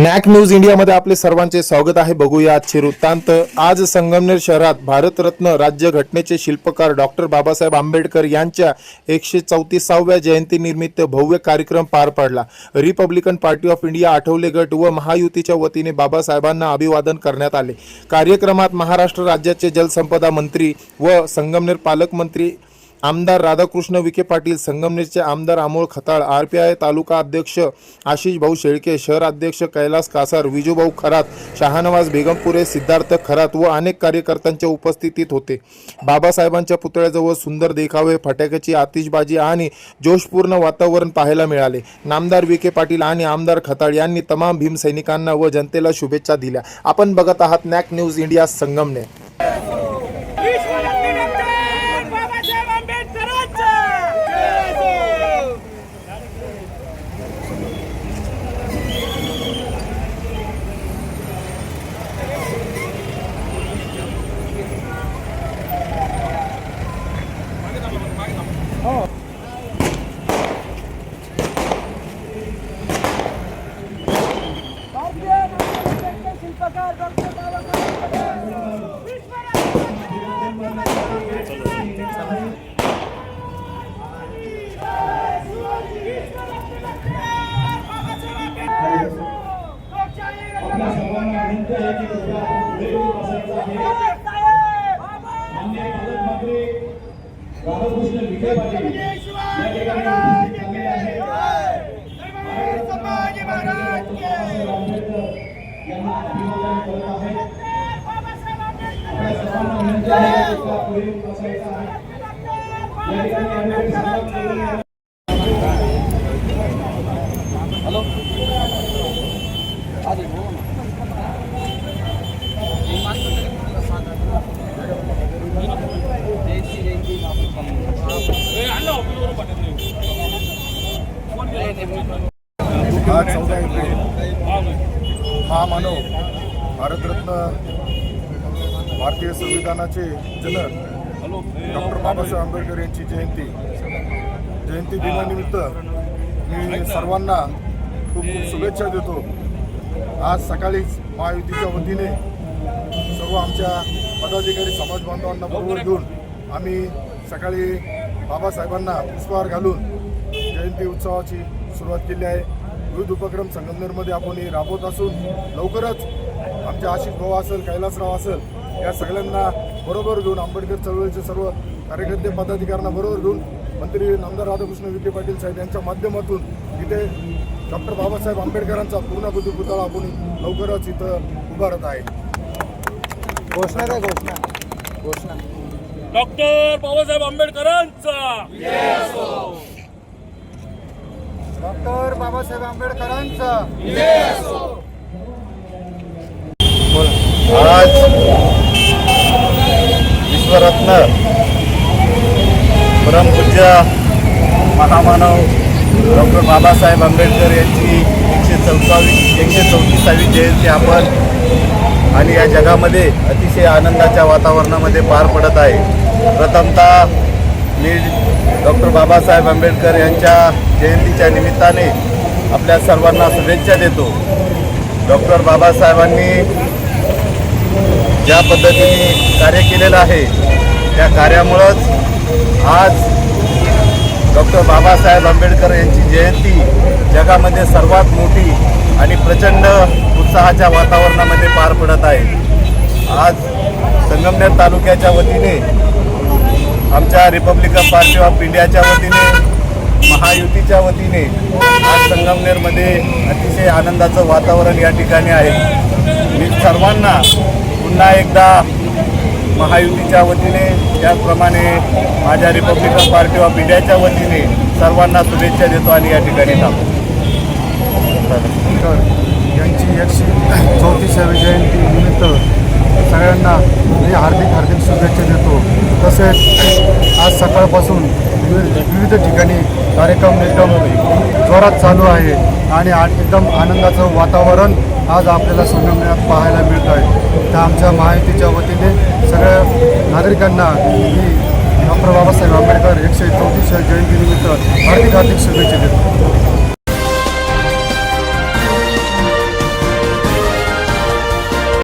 NAAC news इंडियामध्ये आपले सर्वांचे स्वागत आहे. बघूया आजचे वृत्तांत. आज संगमनेर शहरात भारतरत्न राज्यघटनेचे शिल्पकार डॉक्टर बाबासाहेब आंबेडकर यांच्या एकशे चौतीसाव्या जयंतीनिमित्त भव्य कार्यक्रम पार पडला. Republican Party of India Athawale गट व महायुतीच्या वतीने बाबासाहेबांना अभिवादन करण्यात आले. कार्यक्रमात महाराष्ट्र राज्याचे जलसंपदा मंत्री व संगमनेर पालकमंत्री आमदार राधाकृष्ण विखे पाटील संगमनेरचे आमदार Amol Khatal R P I तालुका अध्यक्ष आशिष भाऊ शेळके शहर अध्यक्ष कैलास कासार विजूभाऊ खरात शहानवाज बेगमपुरे सिद्धार्थ खरात व अनेक कार्यकर्त्यांच्या उपस्थितीत होते. बाबासाहेबांच्या पुतळ्याजवळ सुंदर देखावे फटाक्याची आतिषबाजी आणि जोशपूर्ण वातावरण पाहायला मिळाले. नामदार विखे पाटील आणि आमदार खताळ यांनी तमाम भीमसैनिकांना व जनतेला शुभेच्छा दिल्या. आपण बघत आहात नॅक न्यूज इंडिया संगमनेर विश्वरत्न डॉक्टर बाबासाहेब आंबेडकरांचा भारतीय नागरिकांचे शिल्पकार डॉक्टर बाबासाहेब आंबेडकर विश्वरत्न आपल्या सर्वांना विनंती आहे की कृपया वेळेवर बसायचं आहे माननीय पालकमंत्री राधाकृष्ण विखे पाटील या ठिकाणी उपस्थित झालेले आंबेडकर यांना अभिवादन करत आहेत आपल्या सर्वांना विनंती आहे की बसायचं आहे या ठिकाणी आम्ही आज चौदा एप्रिल. महामानव भारतरत्न भारतीय संविधानाचे जनक डॉक्टर बाबासाहेब आंबेडकर यांची जयंती. जयंती दिनानिमित्त मी सर्वांना खूप खूप शुभेच्छा देतो. आज सकाळीच महायुतीच्या वतीने सर्व आमच्या पदाधिकारी समाज बांधवांना बरोबर घेऊन आम्ही सकाळी बाबासाहेबांना पुष्पहार घालून जयंती उत्सवाची सुरुवात केली आहे. विविध उपक्रम संगमनेरमध्ये आपण हे राबवत असून लवकरच आमचे आशिष भाऊ असेल कैलासराव असेल या सगळ्यांना बरोबर घेऊन आंबेडकर चळवळीचे सर्व कार्यकर्ते पदाधिकाऱ्यांना बरोबर घेऊन मंत्री नामदार राधाकृष्ण विखे पाटील साहेब यांच्या माध्यमातून इथे डॉक्टर बाबासाहेब आंबेडकरांचा पूर्णबुद्धी पुतळा आपण लवकरच इथं उभारत आहे. घोषणा द्या घोषणा. घोषणा. डॉक्टर बाबासाहेब आंबेडकरांचा. डॉक्टर बाबासाहेब आंबेडकरांचा. आज विश्वरत्न परमपूज्य महामानव डॉक्टर बाबासाहेब आंबेडकर यांची एकशे चौसावी एकशे चौतीसावी जयंती आपण आणि या जगामध्ये अतिशय आनंदाच्या वातावरणामध्ये पार पडत आहे. प्रथमतः मी डॉक्टर बाबासाहेब आंबेडकर यांच्या जयंतीच्या निमित्ताने आपल्या सर्वांना शुभेच्छा देतो. डॉक्टर बाबासाहेबांनी ज्या पद्धतीने कार्य केलेलं आहे त्या कार्यामुळंच आज डॉक्टर बाबासाहेब आंबेडकर यांची जयंती जगामध्ये सर्वात मोठी आणि प्रचंड उत्साहाच्या वातावरणामध्ये पार पडत आहे. आज संगमनेर तालुक्याच्या वतीने आमच्या रिपब्लिकन पार्टी ऑफ इंडियाच्या वतीने महायुतीच्या वतीने आज संगमनेरमध्ये अतिशय आनंदाचं वातावरण या ठिकाणी आहे. मी सर्वांना पुन्हा एकदा महायुतीच्या वतीने त्याचप्रमाणे माझ्या रिपब्लिकन पार्टी ऑफ इंडियाच्या वतीने सर्वांना शुभेच्छा देतो आणि या ठिकाणी थांबतो. यांची एकशे चौतीसावी जयंती निमित्त सगळ्यांना मी हार्दिक हार्दिक शुभेच्छा देतो. तसेच आज सकाळपासून विविध विविध ठिकाणी कार्यक्रम एकदम जोरात चालू आहे आणि एकदम आनंदाचं वातावरण आज आपल्याला संगमनेरात पाहायला मिळत आहे तर आमच्या महायुतीच्या वतीने सगळ्या नागरिकांना मी डॉक्टर बाबासाहेब आंबेडकर एकशे चौतीसच्या जयंतीनिमित्त हार्दिक हार्दिक शुभेच्छा देतो.